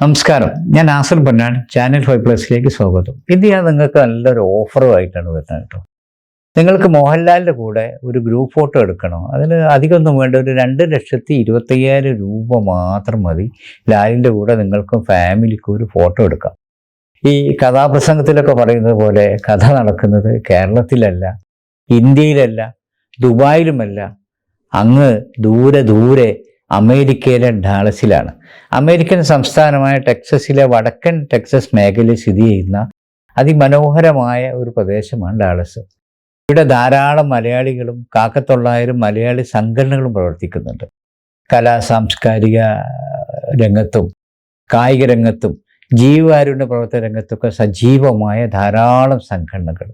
നമസ്കാരം. ഞാൻ Asar Ponnan channel five പ്ലസിലേക്ക് സ്വാഗതം. ഇത് ഞാൻ നിങ്ങൾക്ക് നല്ലൊരു ഓഫറുമായിട്ടാണ് വരുന്നത് കേട്ടോ. നിങ്ങൾക്ക് മോഹൻലാലിന്റെ കൂടെ ഒരു ഗ്രൂപ്പ് ഫോട്ടോ എടുക്കണോ. അതിന് അധികമൊന്നും വേണ്ട. ഒരു രണ്ട് ലക്ഷത്തി ഇരുപത്തയ്യായിരം രൂപ മാത്രം മതി. ലാലിന്റെ കൂടെ നിങ്ങൾക്കും ഫാമിലിക്കും ഒരു ഫോട്ടോ എടുക്കാം. ഈ കഥാപ്രസംഗത്തിലൊക്കെ പറയുന്നത് പോലെ കഥ നടക്കുന്നത് കേരളത്തിലല്ല ഇന്ത്യയിലല്ല ദുബായിലുമല്ല. അങ്ങ് ദൂരെ ദൂരെ അമേരിക്കയിലെ ഡാളസിലാണ്. അമേരിക്കൻ സംസ്ഥാനമായ ടെക്സസിലെ വടക്കൻ ടെക്സസ് മേഖലയിൽ സ്ഥിതി ചെയ്യുന്ന അതിമനോഹരമായ ഒരു പ്രദേശമാണ് ഡാളസ്. ഇവിടെ ധാരാളം മലയാളികളും കാക്കത്തൊള്ളായിരം മലയാളി സംഘടനകളും പ്രവർത്തിക്കുന്നുണ്ട്. കലാ സാംസ്കാരിക രംഗത്തും കായിക രംഗത്തും ജീവകാരുണ്യ പ്രവർത്തന രംഗത്തൊക്കെ സജീവമായ ധാരാളം സംഘടനകൾ.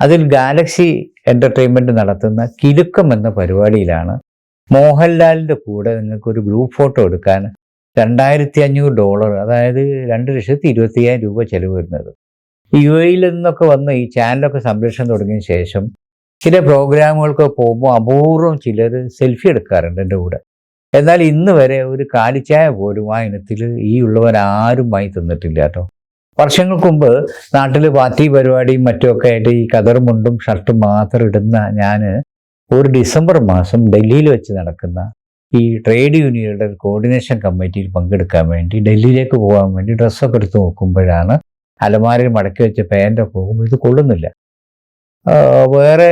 അതിൽ ഗാലക്സി എന്റർടൈൻമെന്റ് നടത്തുന്ന കിലുക്കം എന്ന പരിപാടിയിലാണ് മോഹൻലാലിന്റെ കൂടെ നിങ്ങൾക്ക് ഒരു ഗ്രൂപ്പ് ഫോട്ടോ എടുക്കാൻ രണ്ടായിരത്തി അഞ്ഞൂറ് ഡോളർ അതായത് രണ്ട് ലക്ഷത്തി ഇരുപത്തിയ്യായിരം രൂപ ചെലവ് വരുന്നത്. യു എയിൽ നിന്നൊക്കെ വന്ന് ഈ ചാനലൊക്കെ സംരക്ഷണം തുടങ്ങിയ ശേഷം ചില പ്രോഗ്രാമുകൾക്ക് പോകുമ്പോൾ അപൂർവം ചിലർ സെൽഫി എടുക്കാറുണ്ട് എന്റെ കൂടെ. എന്നാൽ ഇന്ന് വരെ ഒരു കാലിച്ചായ പോലും ആ ഇനത്തിൽ ഈ ഉള്ളവരാരും വാങ്ങി തന്നിട്ടില്ല കേട്ടോ. വർഷങ്ങൾക്ക് മുമ്പ് നാട്ടിൽ പാർട്ടി പരിപാടിയും മറ്റുമൊക്കെ ആയിട്ട് ഈ കതറും മുണ്ടും ഷർട്ടും മാത്രം ഇടുന്ന ഞാൻ ഒരു ഡിസംബർ മാസം ഡൽഹിയിൽ വെച്ച് നടക്കുന്ന ഈ ട്രേഡ് യൂണിയനുകളുടെ കോർഡിനേഷൻ കമ്മിറ്റിയിൽ പങ്കെടുക്കാൻ വേണ്ടി ഡൽഹിയിലേക്ക് പോകാൻ വേണ്ടി ഡ്രസ്സൊക്കെ എടുത്ത് നോക്കുമ്പോഴാണ് അലമാരയിൽ മടക്കി വെച്ച പാന്റൊക്കെ പോകുമ്പോൾ ഇത് കൊള്ളുന്നില്ല. വേറെ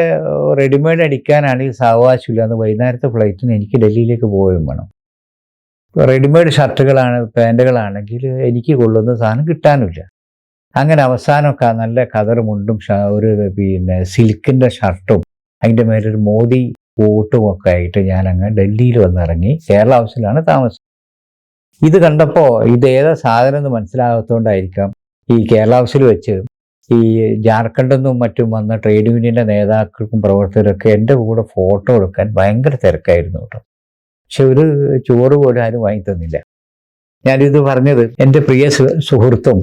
റെഡിമെയ്ഡ് അടിക്കാനാണെങ്കിൽ സാവകാശമില്ല. അന്ന് വൈകുന്നേരത്തെ ഫ്ലൈറ്റിന് എനിക്ക് ഡൽഹിയിലേക്ക് പോവുകയും വേണം. റെഡിമെയ്ഡ് ഷർട്ടുകളാണ് പാന്റുകളാണെങ്കിൽ എനിക്ക് കൊള്ളുന്ന സാധനം കിട്ടാനില്ല. അങ്ങനെ അവസാനമൊക്കെ നല്ല കതറുമുണ്ടും ഒരു പിന്നെ സിൽക്കിന്റെ ഷർട്ടും അതിന്റെ മേലൊരു മോദി വോട്ടും ഒക്കെ ആയിട്ട് ഞാൻ അങ്ങ് ഡൽഹിയിൽ വന്നിറങ്ങി കേരള ഹൗസിലാണ് താമസം. ഇത് കണ്ടപ്പോൾ ഇത് ഏതാ സാധനം എന്ന് മനസ്സിലാകാത്തതുകൊണ്ടായിരിക്കാം ഈ കേരള ഹൗസിൽ വെച്ച് ഈ ജാർഖണ്ഡിൽ നിന്നും മറ്റും വന്ന ട്രേഡ് യൂണിയന്റെ നേതാക്കൾക്കും പ്രവർത്തകരൊക്കെ എന്റെ കൂടെ ഫോട്ടോ എടുക്കാൻ ഭയങ്കര തിരക്കായിരുന്നു കേട്ടോ. പക്ഷെ ഒരു ചോറ് പോലും ആരും വാങ്ങി തന്നില്ല ഞാനിത് പറഞ്ഞത് എന്റെ പ്രിയ സുഹൃത്തും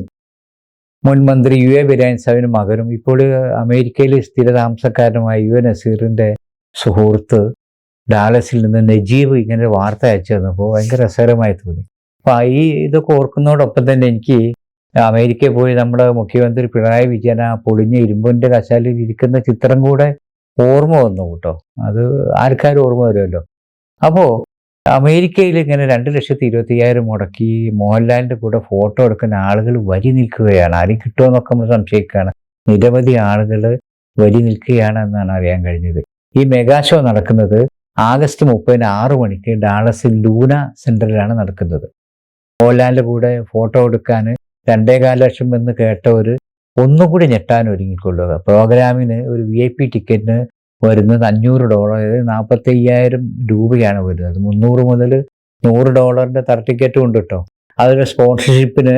മുൻ മന്ത്രി യു എ ബിരാൻ സാഹിബിന് മകനും ഇപ്പോൾ അമേരിക്കയിലെ സ്ഥിരതാമസക്കാരനുമായ യു എ നസീറിന്റെ സുഹൃത്ത് ഡാലസിൽ നിന്ന് നജീബ് ഇങ്ങനെ വാർത്ത അയച്ചു തന്നപ്പോൾ ഭയങ്കര രസകരമായി തോന്നി. അപ്പോൾ ഈ ഇതൊക്കെ ഓർക്കുന്നതോടൊപ്പം തന്നെ എനിക്ക് അമേരിക്കയിൽ പോയി നമ്മുടെ മുഖ്യമന്ത്രി പിണറായി വിജയൻ ആ പൊളിഞ്ഞ ഇരുമ്പിന്റെ കശാലിൽ ഇരിക്കുന്ന ചിത്രം കൂടെ ഓർമ്മ വന്നു കേട്ടോ. അത് ആർക്കാരും ഓർമ്മ വരുമല്ലോ. അപ്പോൾ അമേരിക്കയിൽ ഇങ്ങനെ രണ്ട് ലക്ഷത്തി ഇരുപത്തി അയ്യായിരം മുടക്കി മോഹൻലാലിന്റെ കൂടെ ഫോട്ടോ എടുക്കുന്ന ആളുകൾ വരി നിൽക്കുകയാണ്. ആരും കിട്ടുമെന്നൊക്കെ നമ്മൾ സംശയിക്കുകയാണ്. നിരവധി ആളുകൾ വരി നിൽക്കുകയാണ് എന്നാണ് അറിയാൻ കഴിഞ്ഞത്. ഈ മെഗാ ഷോ നടക്കുന്നത് ആഗസ്റ്റ് മുപ്പതിന് ആറു മണിക്ക് ഡാളസിൽ ലൂന സെന്ററിലാണ് നടക്കുന്നത്. മോഹൻലാലിന്റെ കൂടെ ഫോട്ടോ എടുക്കാൻ രണ്ടേകാൽ ലക്ഷം എന്ന് കേട്ടവർ ഒന്നുകൂടി ഞെട്ടാൻ ഒരുങ്ങിക്കൊള്ളുക. പ്രോഗ്രാമിന് ഒരു വി ഐ പി ടിക്കറ്റിന് വരുന്നത് അഞ്ഞൂറ് ഡോളർ നാൽപ്പത്തി അയ്യായിരം രൂപയാണ് വരുന്നത്. മുന്നൂറ് മുതൽ നൂറ് ഡോളറിന്റെ സർട്ടിഫിക്കറ്റും ഉണ്ട് കേട്ടോ അതിൽ സ്പോൺസർഷിപ്പിന്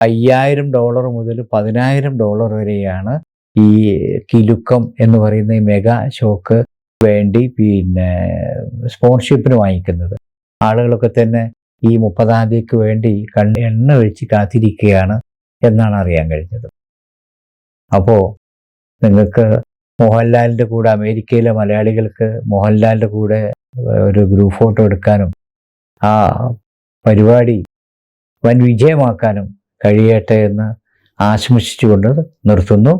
അയ്യായിരം ഡോളർ മുതൽ പതിനായിരം ഡോളർ വരെയാണ് ഈ കിലുക്കം എന്ന് പറയുന്ന ഈ മെഗാ ഷോക്ക് വേണ്ടി പിന്നെ സ്പോൺസർഷിപ്പിന് വാങ്ങിക്കുന്നത്. ആളുകളൊക്കെ തന്നെ ഈ മുപ്പതാം തീയതിക്ക് വേണ്ടി കണ്ണ് എണ്ണ ഒഴിച്ച് കാത്തിരിക്കുകയാണ് എന്നാണ് അറിയാൻ കഴിഞ്ഞത്. അപ്പോൾ നിങ്ങൾക്ക് മോഹൻലാലിന്റെ കൂടെ അമേരിക്കയിലെ മലയാളികൾക്ക് മോഹൻലാലിന്റെ കൂടെ ഒരു ഗ്രൂപ്പ് ഫോട്ടോ എടുക്കാനും ആ പരിപാടി വൻ വിജയമാക്കാനും കഴിയട്ടെ എന്ന് ആശംസിച്ചുകൊണ്ട് നിർത്തുന്നു.